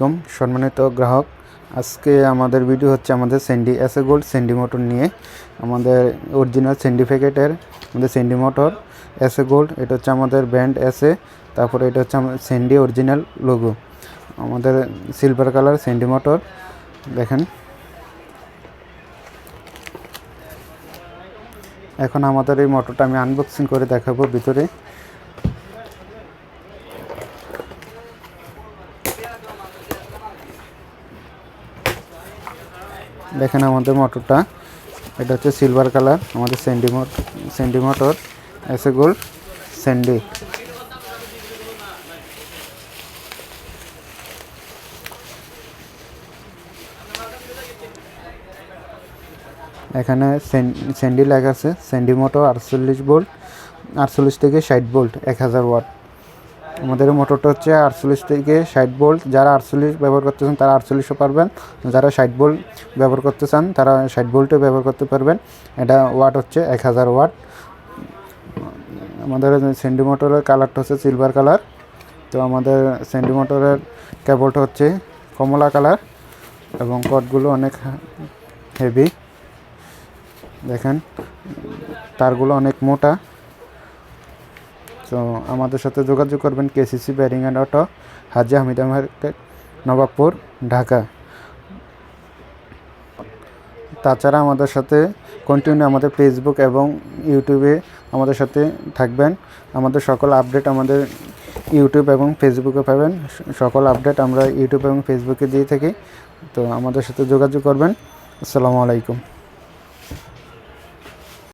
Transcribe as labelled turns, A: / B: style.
A: কম সম্মানিত গ্রাহক, আজকে আমাদের ভিডিও হচ্ছে আমাদের স্যান্ডি এসে গোল্ড স্যান্ডি মোটর নিয়ে। আমাদের অরিজিনাল স্যান্ডিফিকেটের আমাদের স্যান্ডি মোটর এসে গোল্ড এটা হচ্ছে আমাদের ব্র্যান্ড এসে তারপরে এটা হচ্ছে আমাদের স্যান্ডি অরিজিনাল লোগো আমাদের সিলভার কালার স্যান্ডি মোটর দেখেন। এখন আমাদের এই মোটরটা আমি আনবক্সিং করে দেখাবো ভিতরে। দেখেন আমাদের মোটরটা। এটা হচ্ছে সিলভার কালার আমাদের স্যান্ডি মোটর স্যান্ডি মোটর এসে গোল্ড স্যান্ডি এখানে স্যান্ডি লেখা আছে স্যান্ডি মোটর আটচল্লিশ ভোল্ট আটচল্লিশ থেকে ষাট ভোল্ট এক হাজার ওয়াট আমাদের মোটরটা হচ্ছে আটচল্লিশ থেকে ষাট বোল্ট যারা আটচল্লিশ ব্যবহার করতে চান, তারা আটচল্লিশও পারবেন। যারা ষাট বোল্ট ব্যবহার করতে চান, তারা ষাট বোল্টও ব্যবহার করতে পারবেন। এটা ওয়াট হচ্ছে এক হাজার ওয়াট। আমাদের স্যান্ডি মোটরের কালারটা হচ্ছে সিলভার কালার। তো আমাদের স্যান্ডি মোটরের কেবলটা হচ্ছে কমলা কালার এবং কটগুলো অনেক হেভি দেখেন, তারগুলো অনেক মোটা। তো আমাদের সাথে যোগাযোগ করবেন KCC bearing and auto, Haji Hamida market, Nawabpur, Dhaka. তাছাড়া আমাদের সাথে কন্টিনিউ আমাদের ফেসবুক এবং ইউটিউবে আমাদের সাথে থাকবেন। আমাদের সকল আপডেট আমাদের ইউটিউব এবং ফেসবুকে পাবেন। সকল আপডেট আমরা ইউটিউব এবং ফেসবুকে দিয়ে থাকি। তো আমাদের সাথে যোগাযোগ করবেন। আসসালামু আলাইকুম।